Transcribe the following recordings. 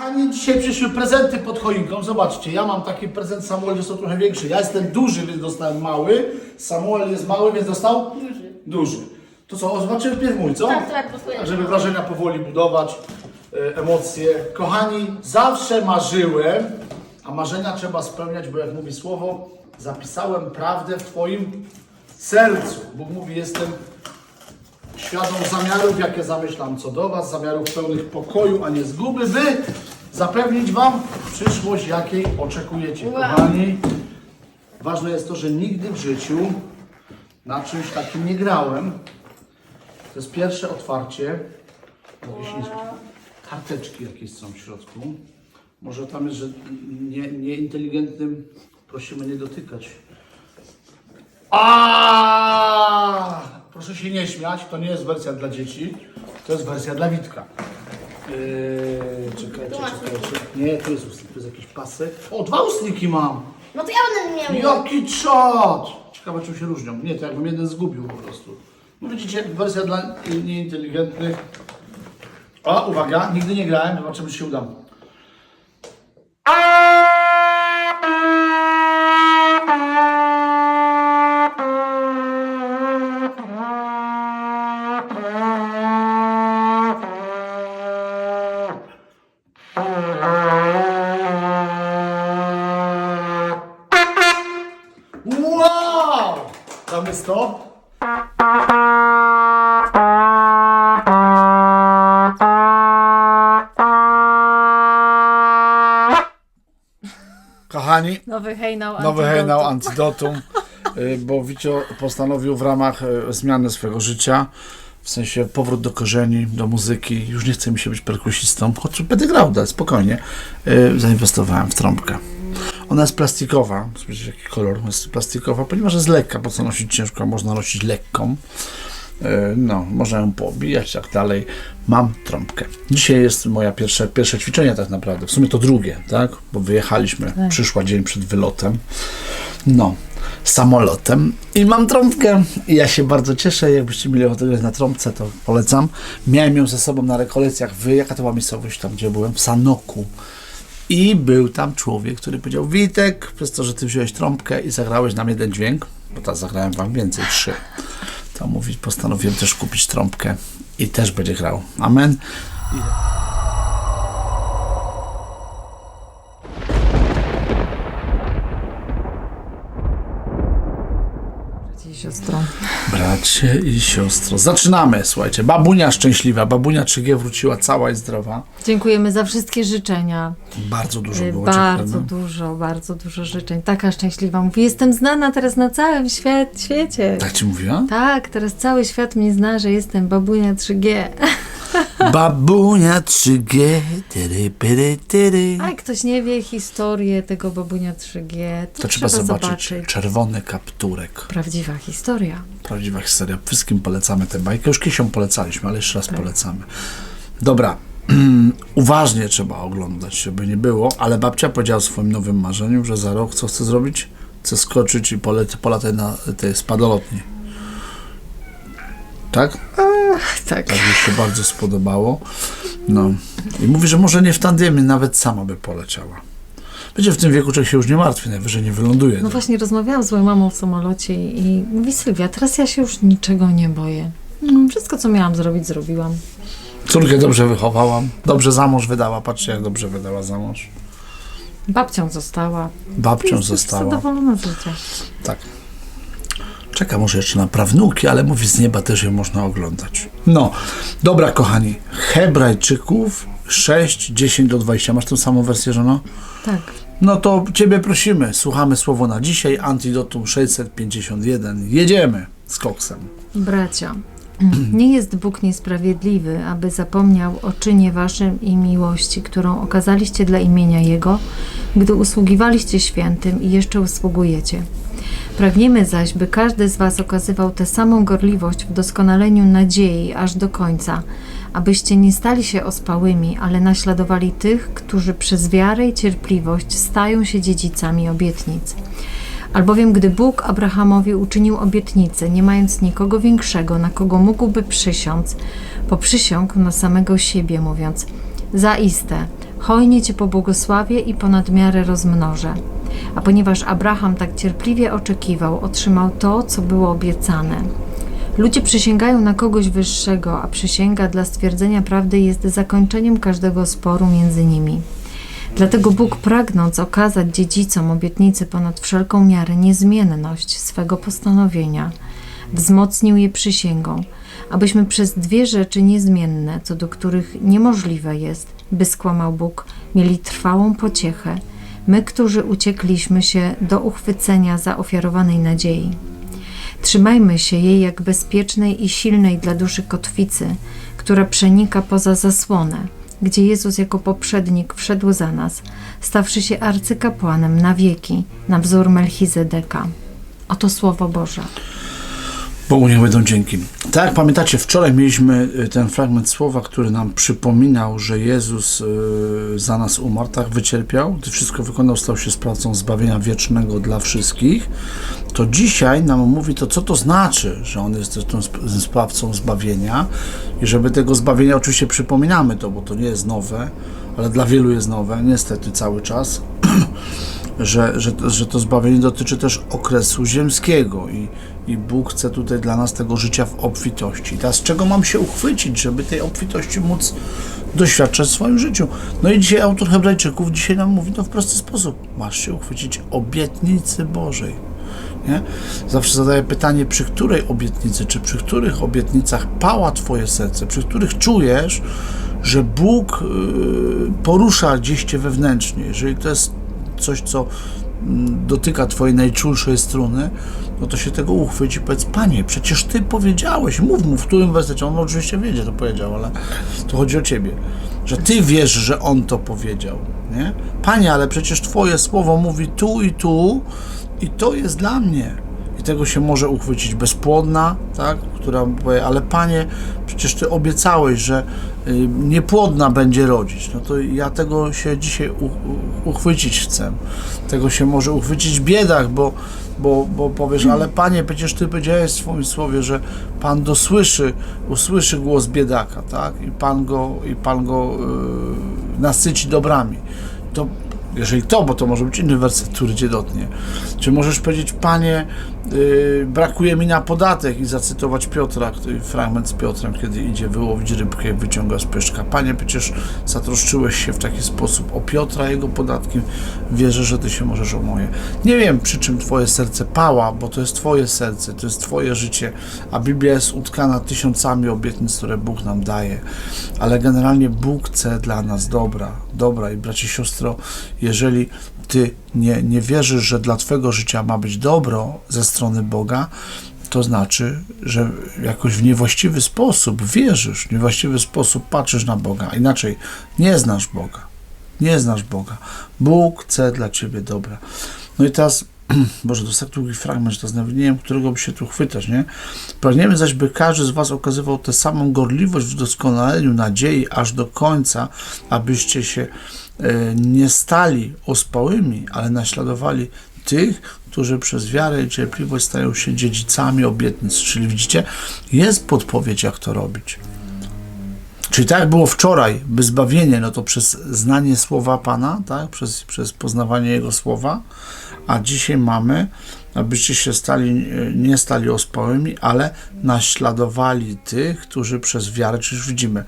Kochani, dzisiaj przyszły prezenty pod choinką. Zobaczcie, ja mam taki prezent, Samuel jest trochę większy. Ja jestem duży, więc dostałem mały. Samuel jest mały, więc dostał? Duży. Duży. To co, zobaczymy wpierw mój, co? Tak, tak, posłuchaj. Tak, żeby wrażenia powoli budować, e, emocje. Kochani, zawsze marzyłem, a marzenia trzeba spełniać, bo jak mówi słowo, zapisałem prawdę w Twoim sercu. Bóg mówi, jestem świadom zamiarów, jakie zamyślam co do Was, zamiarów pełnych pokoju, a nie zguby, by zapewnić Wam przyszłość, jakiej oczekujecie. Wow. Kochani, ważne jest to, że nigdy w życiu na czymś takim nie grałem. To jest pierwsze otwarcie. Jakieś karteczki jakieś są w środku. Może tam jest, że nie, nieinteligentnym prosimy nie dotykać. A! Proszę się nie śmiać, to nie jest wersja dla dzieci, to jest wersja dla Witka. Yy, czekajcie, Tu masz czekajcie. Nie, tu jest ustnik, tu jest jakiś pasek. O, dwa ustniki mam! No to ja będę miał. Jaki czad! Ciekawe czym się różnią. Nie, to jakbym jeden zgubił po prostu. No widzicie, wersja dla nieinteligentnych. O, uwaga, nigdy nie grałem, zobaczymy czy się uda. Nowy hejnał nowy antidotum. hejnał antidotum, y, bo Wicio postanowił w ramach y, zmiany swojego życia, w sensie powrót do korzeni, do muzyki. Już nie chce mi się być perkusistą, choć będę grał, dać spokojnie. Y, Zainwestowałem w trąbkę. Ona jest plastikowa, zobaczcie jaki kolor, jest plastikowa, ponieważ jest lekka, po co nosić ciężką, można nosić lekką. Y, No, można ją poobijać, tak dalej. Mam trąbkę. Dzisiaj jest moja pierwsze, pierwsze ćwiczenie tak naprawdę, w sumie to drugie, tak? Bo wyjechaliśmy, przyszła dzień przed wylotem. No, samolotem i mam trąbkę. I ja się bardzo cieszę. Jakbyście mieli ochotę grać na trąbce, to polecam. Miałem ją ze sobą na rekolekcjach w, jaka to była miejscowość tam, gdzie byłem? W Sanoku. I był tam człowiek, który powiedział: Witek, przez to, że ty wziąłeś trąbkę i zagrałeś nam jeden dźwięk, bo teraz zagrałem wam więcej, trzy. To mówi, postanowiłem też kupić trąbkę i też będzie grał. Amen. I siostrą. Bracie i siostro, zaczynamy. Słuchajcie, babunia szczęśliwa, babunia 3G wróciła cała i zdrowa. Dziękujemy za wszystkie życzenia. Bardzo dużo Y, było. Bardzo dziękujemy. dużo, bardzo dużo życzeń. Taka szczęśliwa. Mówi, jestem znana teraz na całym świat, świecie. Tak ci mówiła? Tak, teraz cały świat mnie zna, że jestem babunia 3G. Babunia 3G. Tyry, pyry, tyry. A jak ktoś nie wie historię tego babunia 3G, to, To trzeba zobaczyć. Czerwony kapturek. Prawdziwa historia. Prawdziwa historia. Wszystkim polecamy tę bajkę. Już kiedyś ją polecaliśmy, ale jeszcze raz Tak. polecamy. Dobra. Uważnie trzeba oglądać, żeby nie było, ale babcia powiedziała w swoim nowym marzeniu, że za rok co chce zrobić? Chce skoczyć i polet, polatać na tej spadolotni. Tak? Tak. Tak mi się bardzo spodobało. No. I mówi, że może nie w tandemie, nawet sama by poleciała. Będzie w tym wieku człowiek się już nie martwi, najwyżej nie wyląduje. No właśnie rozmawiałam z moją mamą w samolocie i mówi Sylwia, teraz ja się już niczego nie boję. No, Wszystko, co miałam zrobić, zrobiłam. Córkę dobrze wychowałam, dobrze za mąż wydała, patrzcie jak dobrze wydała za mąż. Babcią została. Babcią Jest została. Zadowolona z życia. Tak. Czeka może jeszcze na prawnuki, ale mówi z nieba też je można oglądać. No, dobra kochani, Hebrajczyków 6, 10 do 20. Masz tę samą wersję, żono? Tak. No to Ciebie prosimy, słuchamy słowo na dzisiaj, Antidotum 651. Jedziemy z koksem. Bracia, nie jest Bóg niesprawiedliwy, aby zapomniał o czynie waszym i miłości, którą okazaliście dla imienia Jego, gdy usługiwaliście świętym i jeszcze usługujecie. Pragniemy zaś, by każdy z was okazywał tę samą gorliwość w doskonaleniu nadziei aż do końca, abyście nie stali się ospałymi, ale naśladowali tych, którzy przez wiarę i cierpliwość stają się dziedzicami obietnic. Albowiem gdy Bóg Abrahamowi uczynił obietnicę, nie mając nikogo większego, na kogo mógłby przysiąc, poprzysiągł na samego siebie, mówiąc: Zaiste, hojnie Cię pobłogosławię i ponad miarę rozmnożę. A ponieważ Abraham tak cierpliwie oczekiwał, otrzymał to, co było obiecane. Ludzie przysięgają na kogoś wyższego, a przysięga dla stwierdzenia prawdy jest zakończeniem każdego sporu między nimi. Dlatego Bóg, pragnąc okazać dziedzicom obietnicy ponad wszelką miarę niezmienność swego postanowienia, wzmocnił je przysięgą, abyśmy przez dwie rzeczy niezmienne, co do których niemożliwe jest, by skłamał Bóg, mieli trwałą pociechę, my, którzy uciekliśmy się do uchwycenia zaofiarowanej nadziei. Trzymajmy się jej jak bezpiecznej i silnej dla duszy kotwicy, która przenika poza zasłonę, gdzie Jezus jako poprzednik wszedł za nas, stawszy się arcykapłanem na wieki, na wzór Melchizedeka. Oto Słowo Boże. Bogu niech będą dzięki. Tak jak pamiętacie, wczoraj mieliśmy y, ten fragment słowa, który nam przypominał, że Jezus y, za nas umarł, tak wycierpiał, gdy wszystko wykonał, stał się sprawcą zbawienia wiecznego dla wszystkich. To dzisiaj nam mówi to, co to znaczy, że On jest sp- sprawcą zbawienia i żeby tego zbawienia oczywiście przypominamy to, bo to nie jest nowe, ale dla wielu jest nowe, niestety cały czas. że, że, że to zbawienie dotyczy też okresu ziemskiego i, i Bóg chce tutaj dla nas tego życia w obfitości. Teraz czego mam się uchwycić, żeby tej obfitości móc doświadczać w swoim życiu? No i dzisiaj autor Hebrajczyków dzisiaj nam mówi to w prosty sposób. Masz się uchwycić obietnicy Bożej. Nie? Zawsze zadaję pytanie, przy której obietnicy, czy przy których obietnicach pała Twoje serce, przy których czujesz, że Bóg yy, porusza gdzieś Cię wewnętrznie. Jeżeli to jest coś, co dotyka Twojej najczulszej struny, no to się tego uchwyć i powiedz, Panie, przecież Ty powiedziałeś, mów mu, w którym wersecie, on oczywiście wiedzie, to powiedział, ale to chodzi o Ciebie, że Ty wiesz, że On to powiedział, nie? Panie, ale przecież Twoje słowo mówi tu i tu i to jest dla mnie. I tego się może uchwycić bezpłodna, tak, która powie, ale Panie, przecież Ty obiecałeś, że y, niepłodna będzie rodzić. No to ja tego się dzisiaj uchwycić chcę. Tego się może uchwycić biedak, bo, bo, bo powiesz, ale Panie, przecież Ty powiedziałeś w swoim słowie, że Pan dosłyszy, usłyszy głos biedaka, tak, i Pan go, i Pan go y, nasyci dobrami. To jeżeli to, bo to może być inny werset, który cię dotknie. Czy możesz powiedzieć, panie, yy, brakuje mi na podatek i zacytować Piotra, który, fragment z Piotrem, kiedy idzie wyłowić rybkę i wyciąga z pyszczka. Panie, przecież zatroszczyłeś się w taki sposób o Piotra, jego podatkiem. Wierzę, że ty się możesz o moje. Nie wiem, przy czym twoje serce pała, bo to jest twoje serce, to jest twoje życie, a Biblia jest utkana tysiącami obietnic, które Bóg nam daje. Ale generalnie Bóg chce dla nas dobra, dobra i bracie, siostro, jeżeli ty nie, nie wierzysz, że dla twojego życia ma być dobro ze strony Boga, to znaczy, że jakoś w niewłaściwy sposób wierzysz, w niewłaściwy sposób patrzysz na Boga. Inaczej, nie znasz Boga. Nie znasz Boga. Bóg chce dla ciebie dobra. No i teraz, Boże, to jest tak długi fragment, że teraz nawet nie wiem, którego by się tu chwytać, nie? Pragniemy zaś, by każdy z was okazywał tę samą gorliwość w doskonaleniu nadziei aż do końca, abyście się e, nie stali ospałymi, ale naśladowali tych, którzy przez wiarę i cierpliwość stają się dziedzicami obietnic. Czyli widzicie, jest podpowiedź, jak to robić. Czyli tak jak było wczoraj, by zbawienie, no to przez znanie słowa Pana, tak? przez, przez poznawanie Jego słowa, a dzisiaj mamy, abyście się stali, nie stali ospałymi, ale naśladowali tych, którzy przez wiarę, czyli już widzimy,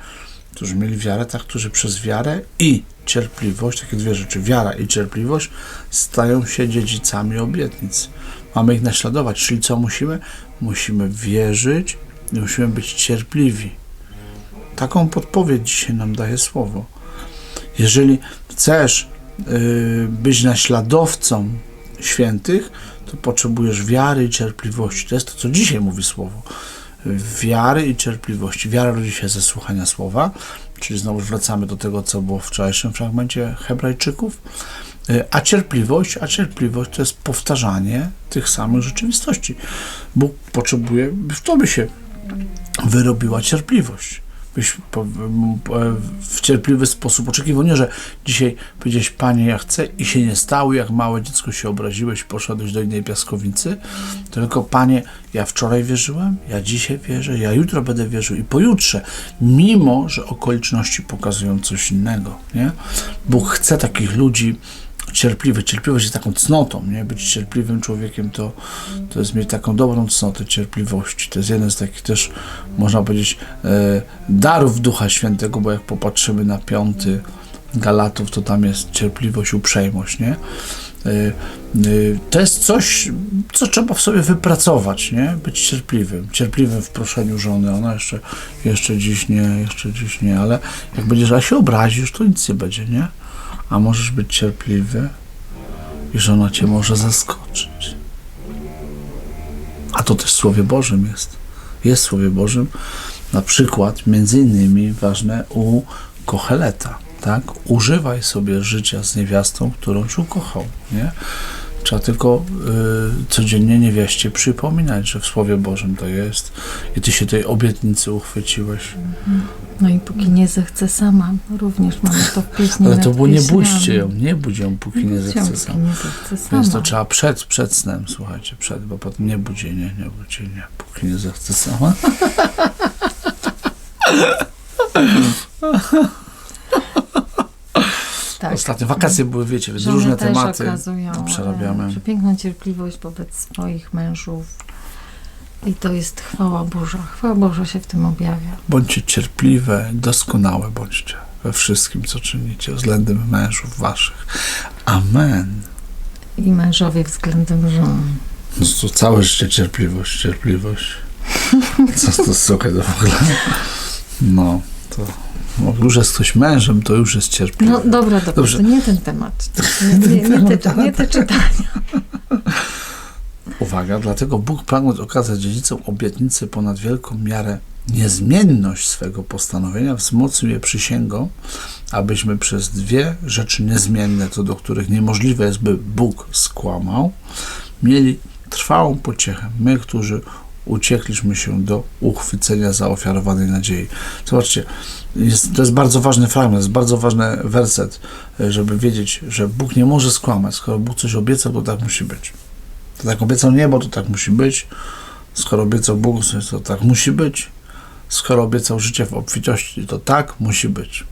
którzy mieli wiarę, tak, którzy przez wiarę i cierpliwość, takie dwie rzeczy, wiara i cierpliwość, stają się dziedzicami obietnic. Mamy ich naśladować, czyli co musimy? Musimy wierzyć i musimy być cierpliwi. Taką podpowiedź dzisiaj nam daje słowo. Jeżeli chcesz yy, być naśladowcą świętych, to potrzebujesz wiary i cierpliwości. To jest to, co dzisiaj mówi słowo. Wiary i cierpliwości. Wiara rodzi się ze słuchania słowa, czyli znowu wracamy do tego, co było w wczorajszym fragmencie Hebrajczyków. Yy, A cierpliwość, a cierpliwość to jest powtarzanie tych samych rzeczywistości. Bóg potrzebuje, by w tobie się wyrobiła cierpliwość. Po, w cierpliwy sposób oczekiwał. Nie, że dzisiaj powiedziałeś, Panie, ja chcę i się nie stało, jak małe dziecko się obraziłeś, poszedłeś do innej piaskownicy, tylko Panie, ja wczoraj wierzyłem, ja dzisiaj wierzę, ja jutro będę wierzył i pojutrze, mimo, że okoliczności pokazują coś innego, nie? Bóg chce takich ludzi cierpliwych. Cierpliwość jest taką cnotą, nie? Być cierpliwym człowiekiem to, to jest mieć taką dobrą cnotę cierpliwości. To jest jeden z takich też, można powiedzieć, e, darów Ducha Świętego, bo jak popatrzymy na piąty Galatów, to tam jest cierpliwość, uprzejmość, nie? E, e, To jest coś, co trzeba w sobie wypracować, nie? Być cierpliwym. Cierpliwym w proszeniu żony. Ona jeszcze, jeszcze dziś nie, jeszcze dziś nie, ale jak będziesz, a się obrazisz, to nic nie będzie, nie? A możesz być cierpliwy i żona cię może zaskoczyć. A to też w Słowie Bożym jest. Jest w Słowie Bożym. Na przykład, między innymi, ważne u Kocheleta, tak? Używaj sobie życia z niewiastą, którą cię ukochał, nie? Trzeba tylko y, codziennie niewiaście przypominać, że w Słowie Bożym to jest i ty się tej obietnicy uchwyciłeś. No i póki nie zechce sama, również mamy to w pieśni Ale to było nie budźcie ją, nie budź ją, póki nie zechce póki sam. nie zechce sama. Więc to trzeba przed, przed snem, słuchajcie, przed, bo potem nie budzi, nie, nie budzi, nie, póki nie zechce sama. tak. Ostatnio wakacje były, wiecie, więc różne tematy okazują przerabiamy. przepiękną cierpliwość wobec swoich mężów. I to jest chwała Boża. Chwała Boża się w tym objawia. Bądźcie cierpliwe, doskonałe bądźcie we wszystkim, co czynicie względem mężów waszych. Amen. I mężowie względem żon. No to całe życie cierpliwość, cierpliwość. Co to słuchaj to w ogóle? No, to no, już jest ktoś mężem, to już jest cierpliwy. No dobra, dobra, Dobrze. to nie ten temat. Nie, nie, nie, te, nie te czytania. Uwaga, dlatego Bóg pragnąc okazać dziedzicom obietnicy ponad wielką miarę niezmienność swego postanowienia, wzmocnił je przysięgą, abyśmy przez dwie rzeczy niezmienne, co do których niemożliwe jest, by Bóg skłamał, mieli trwałą pociechę. My, którzy uciekliśmy się do uchwycenia zaofiarowanej nadziei. Zobaczcie, jest, to jest bardzo ważny fragment, jest bardzo ważny werset, żeby wiedzieć, że Bóg nie może skłamać. Skoro Bóg coś obiecał, to tak musi być. To tak obiecał niebo, to tak musi być. Skoro obiecał Bóg, to tak musi być. Skoro obiecał życie w obfitości, to tak musi być.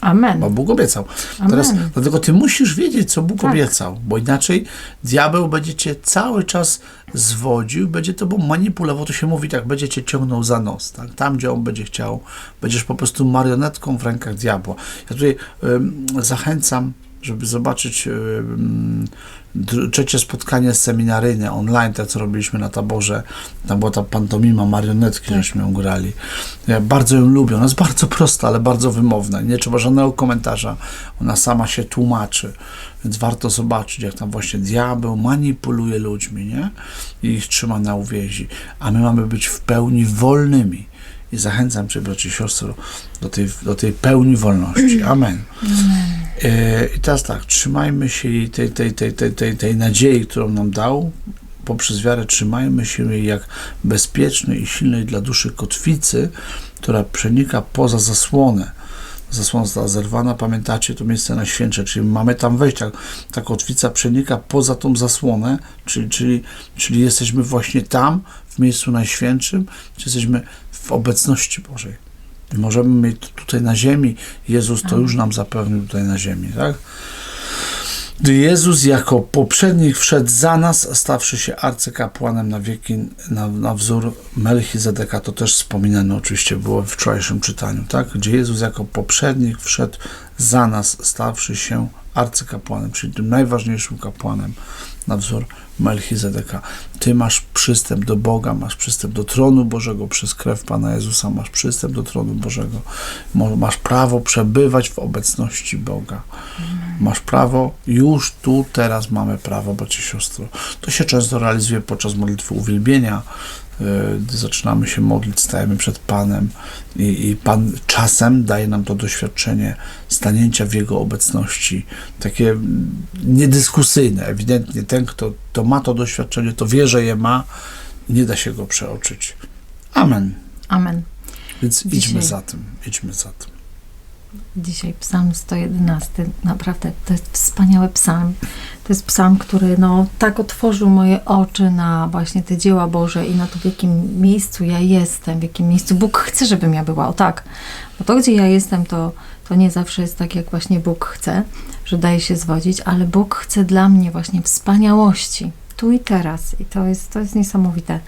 Amen. Bo Bóg obiecał. Amen. Teraz, dlatego ty musisz wiedzieć, co Bóg Tak. obiecał, bo inaczej diabeł będzie cię cały czas zwodził, będzie tobą manipulował, to się mówi tak, będzie cię ciągnął za nos, tak? tam gdzie on będzie chciał, będziesz po prostu marionetką w rękach diabła. Ja tutaj ym, zachęcam, żeby zobaczyć dr- trzecie spotkanie seminaryjne online, te co robiliśmy na taborze, tam była ta pantomima, marionetki, Tak. żeśmy ją grali. Ja bardzo ją lubię, ona jest bardzo prosta, ale bardzo wymowna, nie trzeba żadnego komentarza, ona sama się tłumaczy, więc warto zobaczyć, jak tam właśnie diabeł manipuluje ludźmi, nie? I ich trzyma na uwięzi, a my mamy być w pełni wolnymi. I zachęcam Cię, bracie i siostro, do tej, do tej pełni wolności. Amen. E, I teraz tak, trzymajmy się tej, tej, tej, tej, tej, tej nadziei, którą nam dał. Poprzez wiarę trzymajmy się jej jak bezpiecznej i silnej dla duszy kotwicy, która przenika poza zasłonę. Zasłona została zerwana, pamiętacie to miejsce na święcze, czyli mamy tam wejść. Ta, ta kotwica przenika poza tą zasłonę, czyli, czyli, czyli jesteśmy właśnie tam, w miejscu najświętszym, jesteśmy w obecności Bożej. Możemy mieć tutaj na ziemi, Jezus to już nam zapewnił tutaj na ziemi, tak? Gdy Jezus jako poprzednik wszedł za nas, stawszy się arcykapłanem na wieki, na, na wzór Melchizedeka, to też wspominane oczywiście było w wczorajszym czytaniu, tak? Gdzie Jezus jako poprzednik wszedł za nas, stawszy się arcykapłanem, czyli tym najważniejszym kapłanem na wzór Melchizedeka. Ty masz przystęp do Boga, masz przystęp do tronu Bożego przez krew Pana Jezusa, masz przystęp do tronu Bożego. Masz prawo przebywać w obecności Boga. Masz prawo, już tu, teraz mamy prawo, bracie siostro. To się często realizuje podczas modlitwy uwielbienia, zaczynamy się modlić, stajemy przed Panem i, i Pan czasem daje nam to doświadczenie stanięcia w Jego obecności, takie mm, niedyskusyjne. Ewidentnie ten, kto, kto ma to doświadczenie, to wie, że je ma, nie da się go przeoczyć. Amen. Amen. Więc idźmy Dzisiaj. za tym, idźmy za tym. Dzisiaj psalm 111, naprawdę to jest wspaniały psalm. To jest psalm, który no, tak otworzył moje oczy na właśnie te dzieła Boże i na to, w jakim miejscu ja jestem, w jakim miejscu Bóg chce, żebym ja była. O tak, bo to, gdzie ja jestem, to, to nie zawsze jest tak, jak właśnie Bóg chce, że daje się zwodzić, ale Bóg chce dla mnie właśnie wspaniałości, tu i teraz. I to jest, to jest niesamowite.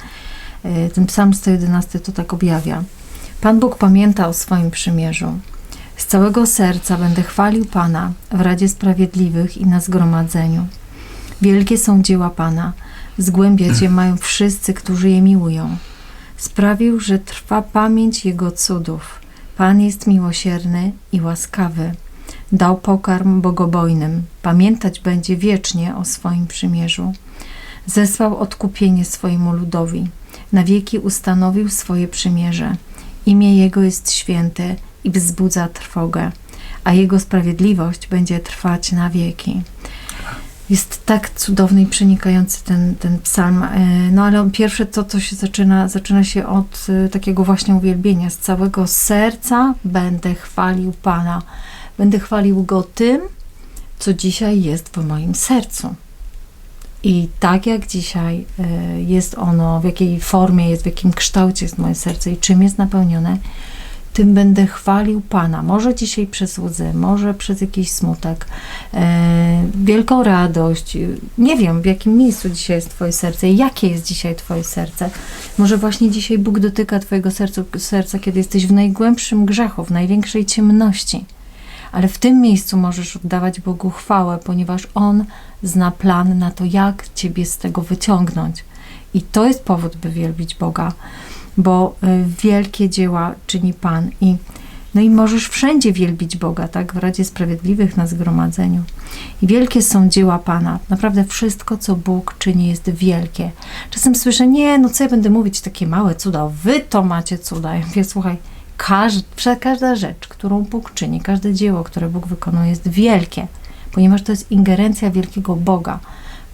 Y, Ten psalm 111 to tak objawia. Pan Bóg pamięta o swoim przymierzu. Z całego serca będę chwalił Pana w Radzie Sprawiedliwych i na zgromadzeniu. Wielkie są dzieła Pana, zgłębiać je mają wszyscy, którzy je miłują. Sprawił, że trwa pamięć Jego cudów. Pan jest miłosierny i łaskawy. Dał pokarm bogobojnym, pamiętać będzie wiecznie o swoim przymierzu. Zesłał odkupienie swojemu ludowi, na wieki ustanowił swoje przymierze. Imię Jego jest święte i wzbudza trwogę, a Jego sprawiedliwość będzie trwać na wieki. Jest tak cudowny i przenikający ten, ten psalm. E, No ale pierwsze to, co się zaczyna, zaczyna się od e, takiego właśnie uwielbienia. Z całego serca będę chwalił Pana. Będę chwalił Go tym, co dzisiaj jest w moim sercu. I tak jak dzisiaj e, jest ono, w jakiej formie jest, w jakim kształcie jest moje serce i czym jest napełnione, tym będę chwalił Pana. Może dzisiaj przez łzy, może przez jakiś smutek, e, wielką radość. Nie wiem, w jakim miejscu dzisiaj jest Twoje serce, jakie jest dzisiaj Twoje serce. Może właśnie dzisiaj Bóg dotyka Twojego serca, serca, kiedy jesteś w najgłębszym grzechu, w największej ciemności. Ale w tym miejscu możesz oddawać Bogu chwałę, ponieważ On zna plan na to, jak Ciebie z tego wyciągnąć. I to jest powód, by wielbić Boga, bo y, wielkie dzieła czyni Pan. I, no i możesz wszędzie wielbić Boga, tak? W Radzie Sprawiedliwych, na zgromadzeniu. I wielkie są dzieła Pana. Naprawdę wszystko, co Bóg czyni, jest wielkie. Czasem słyszę, nie, no co ja będę mówić, takie małe cuda. Wy to macie cuda. Ja mówię, słuchaj, każda, każda rzecz, którą Bóg czyni, każde dzieło, które Bóg wykonuje, jest wielkie, ponieważ to jest ingerencja wielkiego Boga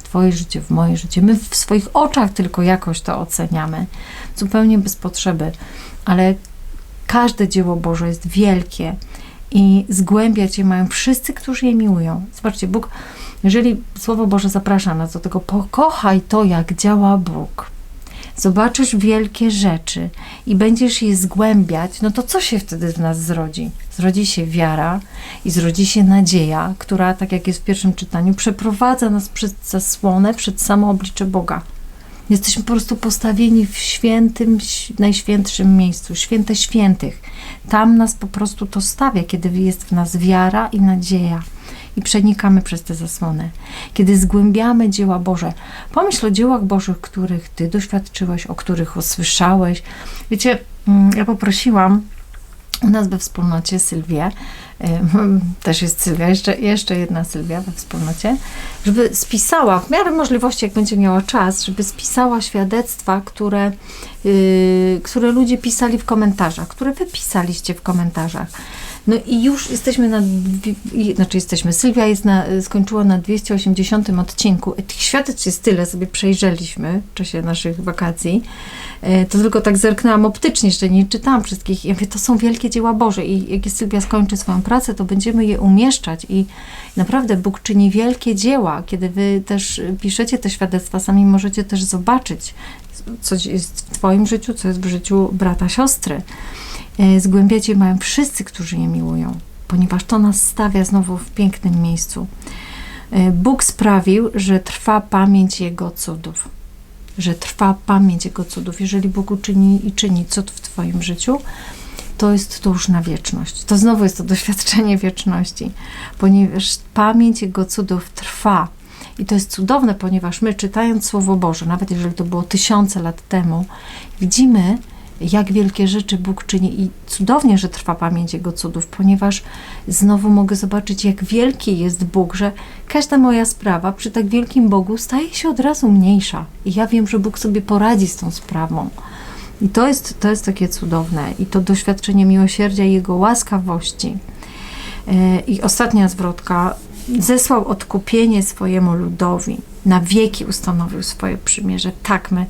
Twoje życie, w moje życie. My w swoich oczach tylko jakoś to oceniamy, zupełnie bez potrzeby, ale każde dzieło Boże jest wielkie i zgłębiać je mają wszyscy, którzy je miłują. Zobaczcie, Bóg, jeżeli Słowo Boże zaprasza nas do tego, pokochaj to, jak działa Bóg. Zobaczysz wielkie rzeczy i będziesz je zgłębiać, no to co się wtedy w nas zrodzi? Zrodzi się wiara i zrodzi się nadzieja, która, tak jak jest w pierwszym czytaniu, przeprowadza nas przed zasłonę, przed samo oblicze Boga. Jesteśmy po prostu postawieni w świętym, najświętszym miejscu, święte świętych. Tam nas po prostu to stawia, kiedy jest w nas wiara i nadzieja. I przenikamy przez te zasłony. Kiedy zgłębiamy dzieła Boże. Pomyśl o dziełach Bożych, których Ty doświadczyłeś, o których usłyszałeś. Wiecie, mm, ja poprosiłam u nas we wspólnocie Sylwię, ym, też jest Sylwia, jeszcze, jeszcze jedna Sylwia we wspólnocie, żeby spisała, w miarę możliwości, jak będzie miała czas, żeby spisała świadectwa, które, yy, które ludzie pisali w komentarzach, które wy pisaliście w komentarzach. No i już jesteśmy na, znaczy jesteśmy, Sylwia jest na, skończyła na 280 odcinku. Tych świadectw jest tyle, sobie przejrzeliśmy w czasie naszych wakacji. E, To tylko tak zerknęłam optycznie, jeszcze nie czytałam wszystkich. Ja mówię, to są wielkie dzieła Boże i jak Sylwia skończy swoją pracę, to będziemy je umieszczać i naprawdę Bóg czyni wielkie dzieła. Kiedy wy też piszecie te świadectwa, sami możecie też zobaczyć, co jest w twoim życiu, co jest w życiu brata, siostry. E, Zgłębiać je mają wszyscy, którzy je miłują, ponieważ to nas stawia znowu w pięknym miejscu. E, Bóg sprawił, że trwa pamięć Jego cudów. Że trwa pamięć Jego cudów. Jeżeli Bóg uczyni i czyni cud w Twoim życiu, to jest to już na wieczność. To znowu jest to doświadczenie wieczności, ponieważ pamięć Jego cudów trwa. I to jest cudowne, ponieważ my czytając Słowo Boże, nawet jeżeli to było tysiące lat temu, widzimy, jak wielkie rzeczy Bóg czyni i cudownie, że trwa pamięć Jego cudów, ponieważ znowu mogę zobaczyć, jak wielki jest Bóg, że każda moja sprawa przy tak wielkim Bogu staje się od razu mniejsza. I ja wiem, że Bóg sobie poradzi z tą sprawą. I to jest, to jest takie cudowne. I to doświadczenie miłosierdzia i Jego łaskawości. E, I ostatnia zwrotka. Zesłał odkupienie swojemu ludowi. Na wieki ustanowił swoje przymierze. Tak, my,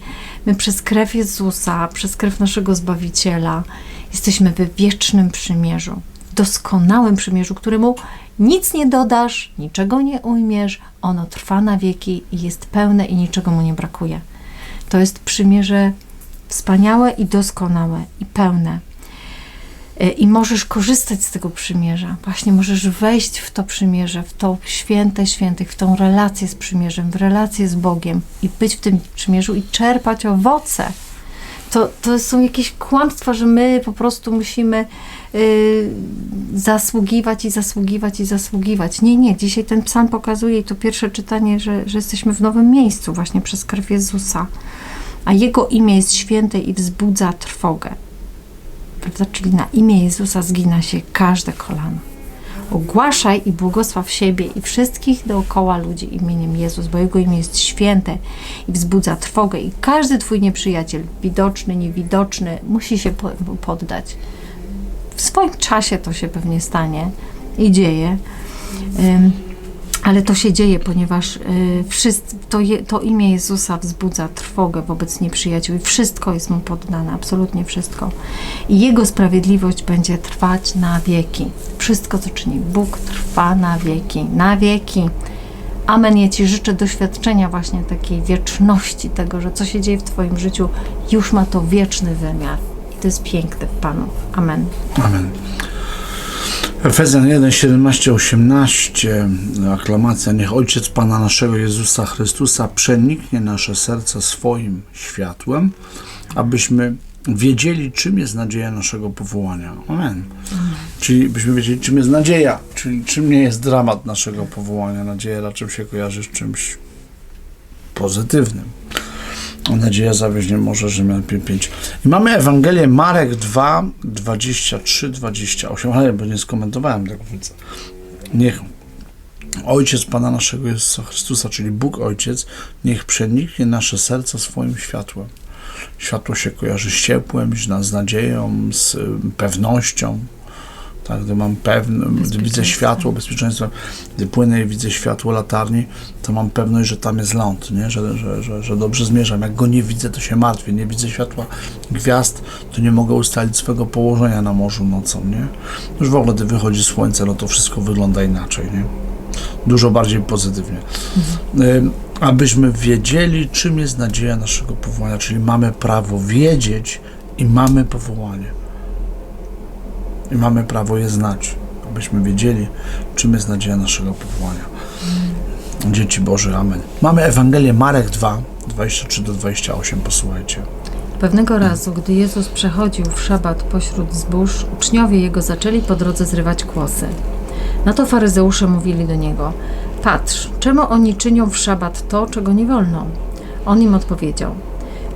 my przez krew Jezusa, przez krew naszego Zbawiciela Jesteśmy w wiecznym przymierzu, w doskonałym przymierzu, któremu nic nie dodasz, niczego nie ujmiesz, ono trwa na wieki i jest pełne i niczego mu nie brakuje. To jest przymierze wspaniałe i doskonałe i pełne. E, I możesz korzystać z tego przymierza. Właśnie możesz wejść w to przymierze, w to święte świętych, w tą relację z przymierzem, w relację z Bogiem i być w tym przymierzu i czerpać owoce. To, to są jakieś kłamstwa, że my po prostu musimy y, zasługiwać i zasługiwać i zasługiwać. Nie, nie. Dzisiaj ten psalm pokazuje i to pierwsze czytanie, że, że jesteśmy w nowym miejscu właśnie przez krew Jezusa. A Jego imię jest święte i wzbudza trwogę. Prawda? Czyli na imię Jezusa zgina się każde kolano. Ogłaszaj i błogosław siebie i wszystkich dookoła ludzi imieniem Jezus, bo Jego imię jest święte i wzbudza trwogę i każdy Twój nieprzyjaciel, widoczny, niewidoczny, musi się po- poddać. W swoim czasie to się pewnie stanie i dzieje. Ale to się dzieje, ponieważ y, to, to imię Jezusa wzbudza trwogę wobec nieprzyjaciół i wszystko jest mu poddane, absolutnie wszystko. I Jego sprawiedliwość będzie trwać na wieki. Wszystko, co czyni Bóg, trwa na wieki, na wieki. Amen. Ja Ci życzę doświadczenia właśnie takiej wieczności, tego, że co się dzieje w Twoim życiu, już ma to wieczny wymiar. I to jest piękne w Panu. Amen. Amen. Efezjan 1, 17, 18. Aklamacja. Niech Ojciec Pana naszego Jezusa Chrystusa przeniknie nasze serca swoim światłem, abyśmy wiedzieli, czym jest nadzieja naszego powołania. Amen. Czyli byśmy wiedzieli, czym jest nadzieja, czyli czym nie jest dramat naszego powołania. Nadzieja raczej się kojarzy z czymś pozytywnym. Nadzieja zawieść nie może, Rzymian 5. I mamy Ewangelię Marek 2, 23, 28, ale bo nie skomentowałem tego widzę. Niech Ojciec Pana naszego Jezusa Chrystusa, czyli Bóg Ojciec, niech przeniknie nasze serca swoim światłem. Światło się kojarzy z ciepłem, z nadzieją, z pewnością. Tak, gdy mam pewne, gdy widzę światło, bezpieczeństwo, gdy płynę i widzę światło latarni, to mam pewność, że tam jest ląd, nie? Że, że, że, że dobrze zmierzam. Jak go nie widzę, to się martwię. Nie widzę światła gwiazd, to nie mogę ustalić swego położenia na morzu nocą, nie? Już w ogóle, gdy wychodzi słońce, no to wszystko wygląda inaczej, nie? Dużo bardziej pozytywnie. Ym, Abyśmy wiedzieli, czym jest nadzieja naszego powołania, czyli mamy prawo wiedzieć i mamy powołanie. I mamy prawo je znać, abyśmy wiedzieli, czym jest nadzieja naszego powołania. Dzieci Boże, Amen. Mamy Ewangelię Marek 2, 23 do 28, posłuchajcie. Pewnego razu, gdy Jezus przechodził w szabat pośród zbóż, uczniowie Jego zaczęli po drodze zrywać kłosy. Na to faryzeusze mówili do Niego, patrz, czemu oni czynią w szabat to, czego nie wolno? On im odpowiedział,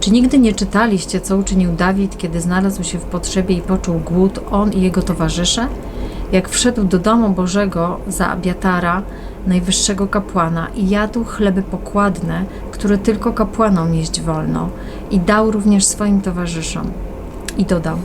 czy nigdy nie czytaliście, co uczynił Dawid, kiedy znalazł się w potrzebie i poczuł głód, on i jego towarzysze? Jak wszedł do domu Bożego za Abiatara, najwyższego kapłana, i jadł chleby pokładne, które tylko kapłanom jeść wolno, i dał również swoim towarzyszom. I dodał: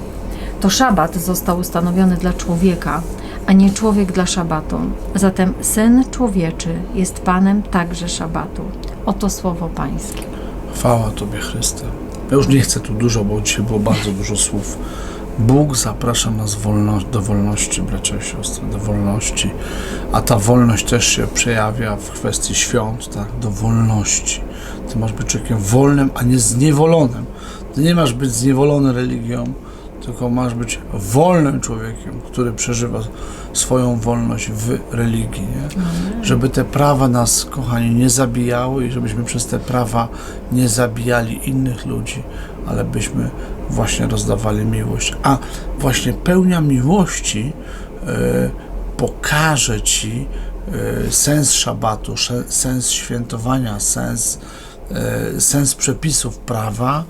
To szabat został ustanowiony dla człowieka, a nie człowiek dla szabatu. Zatem syn człowieczy jest panem także szabatu. Oto słowo pańskie. Chwała Tobie, Chryste. Ja już nie chcę tu dużo, bo dzisiaj było bardzo dużo słów. Bóg zaprasza nas wolno, do wolności, bracia i siostry, do wolności. A ta wolność też się przejawia w kwestii świąt, tak? Do wolności. Ty masz być człowiekiem wolnym, a nie zniewolonym. Ty nie masz być zniewolony religią, tylko masz być wolnym człowiekiem, który przeżywa swoją wolność w religii. Nie? Żeby te prawa nas, kochani, nie zabijały i żebyśmy przez te prawa nie zabijali innych ludzi, ale byśmy właśnie rozdawali miłość. A właśnie pełnia miłości e, pokaże Ci e, sens szabatu, sens świętowania, sens, e, sens przepisów prawa,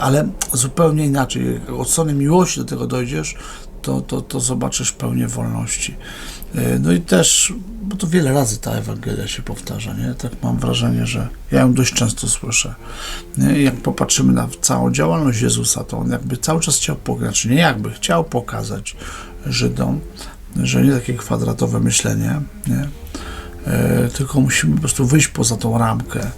ale zupełnie inaczej. Jak od strony miłości do tego dojdziesz, to, to, to zobaczysz pełnię wolności. E, No i też, bo to wiele razy ta Ewangelia się powtarza, nie? Tak mam wrażenie, że ja ją dość często słyszę. Nie? Jak popatrzymy na całą działalność Jezusa, to on jakby cały czas chciał pokazać, nie jakby, chciał pokazać Żydom, że nie takie kwadratowe myślenie, nie? E, tylko musimy po prostu wyjść poza tą ramkę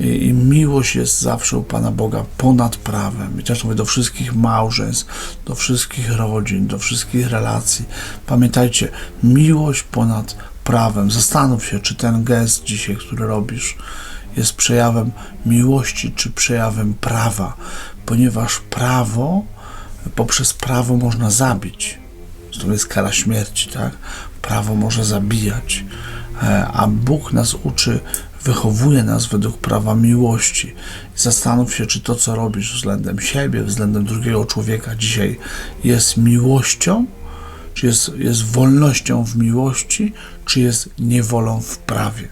I, miłość jest zawsze u Pana Boga ponad prawem. I też mówię do wszystkich małżeństw, do wszystkich rodzin, do wszystkich relacji. Pamiętajcie, miłość ponad prawem. Zastanów się, czy ten gest dzisiaj, który robisz, jest przejawem miłości, czy przejawem prawa, ponieważ prawo, poprzez prawo można zabić. To jest kara śmierci, tak? Prawo może zabijać, E, a Bóg nas uczy, wychowuje nas według prawa miłości. Zastanów się, czy to, co robisz względem siebie, względem drugiego człowieka dzisiaj jest miłością, czy jest, jest wolnością w miłości, czy jest niewolą w prawie.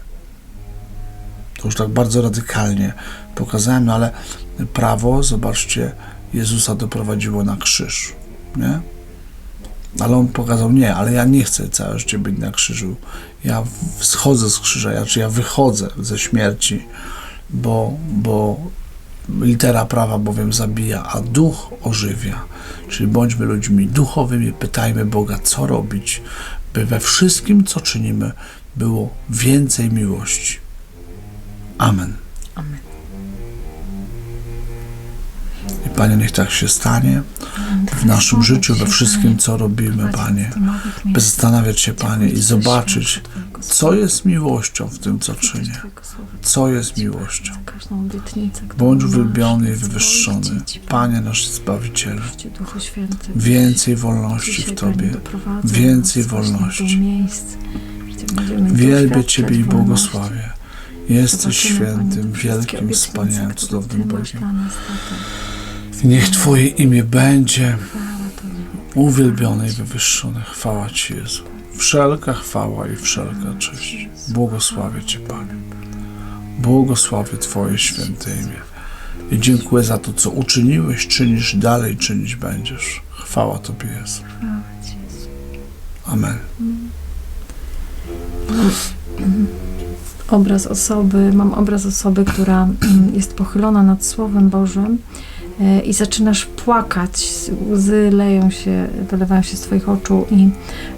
To już tak bardzo radykalnie pokazałem, no ale prawo, zobaczcie, Jezusa doprowadziło na krzyż, nie? Ale on pokazał, nie, ale ja nie chcę całe życie być na krzyżu. Ja schodzę z krzyża, ja, czy ja wychodzę ze śmierci, bo, bo litera prawa bowiem zabija, a duch ożywia. Czyli bądźmy ludźmi duchowymi, pytajmy Boga, co robić, by we wszystkim, co czynimy, było więcej miłości. Amen. Amen. Panie, niech tak się stanie w naszym życiu, we wszystkim, co robimy, Panie. By zastanawiać się, Panie, i zobaczyć, co jest miłością w tym, co czynię. Co jest miłością. Bądź uwielbiony i wywyższony, Panie nasz Święty, Więcej wolności w Tobie, więcej wolności. Wielbię Ciebie i błogosławię. Jesteś świętym, wielkim, wspaniałym, cudownym Bogiem. Niech Twoje imię będzie uwielbione i wywyższone. Chwała Ci, Jezu. Wszelka chwała i wszelka cześć. Błogosławię Cię, Panie. Błogosławię Twoje święte imię. I dziękuję za to, co uczyniłeś, czynisz, dalej czynić będziesz. Chwała Tobie, Jezu. Amen. obraz osoby, mam obraz osoby, która mm, jest pochylona nad Słowem Bożym i zaczynasz płakać, łzy leją się, wylewają się z Twoich oczu i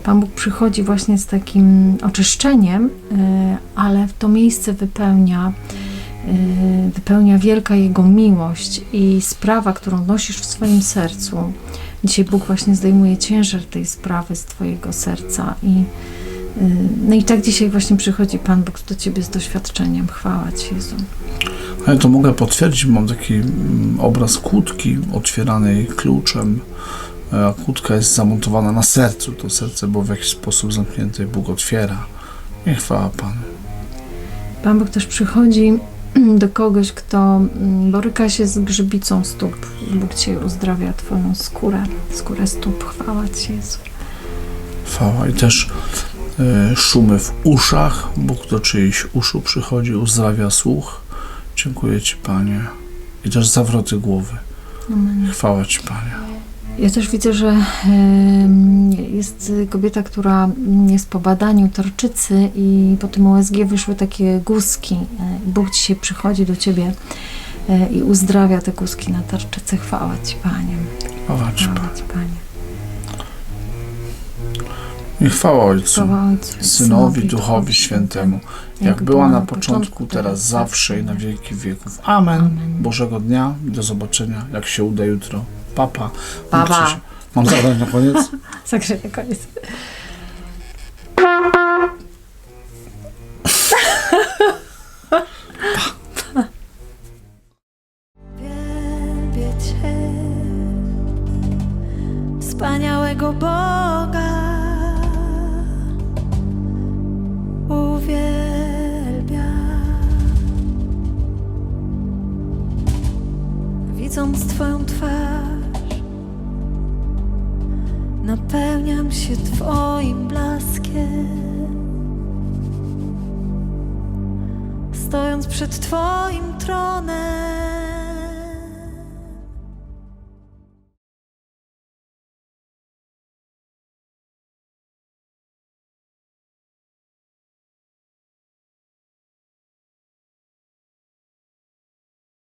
Pan Bóg przychodzi właśnie z takim oczyszczeniem, e, ale to miejsce wypełnia e, wypełnia wielka Jego miłość i sprawa, którą nosisz w swoim sercu. Dzisiaj Bóg właśnie zdejmuje ciężar tej sprawy z Twojego serca i y, no i tak dzisiaj właśnie przychodzi Pan Bóg do Ciebie z doświadczeniem. Chwała Ci Jezu. A ja to mogę potwierdzić, mam taki mm, obraz kłódki otwieranej kluczem. E, A kłódka jest zamontowana na sercu. To serce było w jakiś sposób zamknięte i Bóg otwiera. I chwała Panu. Pan Bóg też przychodzi do kogoś, kto mm, boryka się z grzybicą stóp. Bóg Cię uzdrawia Twoją skórę, skórę stóp. Chwała Ci Jezu. Chwała. I też e, szumy w uszach. Bóg do czyjś uszu przychodzi, uzdrawia słuch. Dziękuję Ci, Panie. I też zawroty głowy. Amen. Chwała Ci, Panie. Ja też widzę, że jest kobieta, która jest po badaniu tarczycy i po tym USG wyszły takie guzki. E, Bóg dzisiaj przychodzi do Ciebie e, i uzdrawia te guzki na tarczycy. Chwała Ci, Panie. Chwała Ci. Chwała Ci, Panie. I chwała Ojcu. Chwała Ojcu, Synowi, Duchowi Świętemu, jak była na początku, teraz, zawsze i na wieki wieków. Amen. Bożego dnia i do zobaczenia, jak się uda jutro. Papa. Pa, Mam zabrać na koniec? Zagraj na koniec. Wielbię Cię, wspaniałego Boga. Przed Twoim tronem,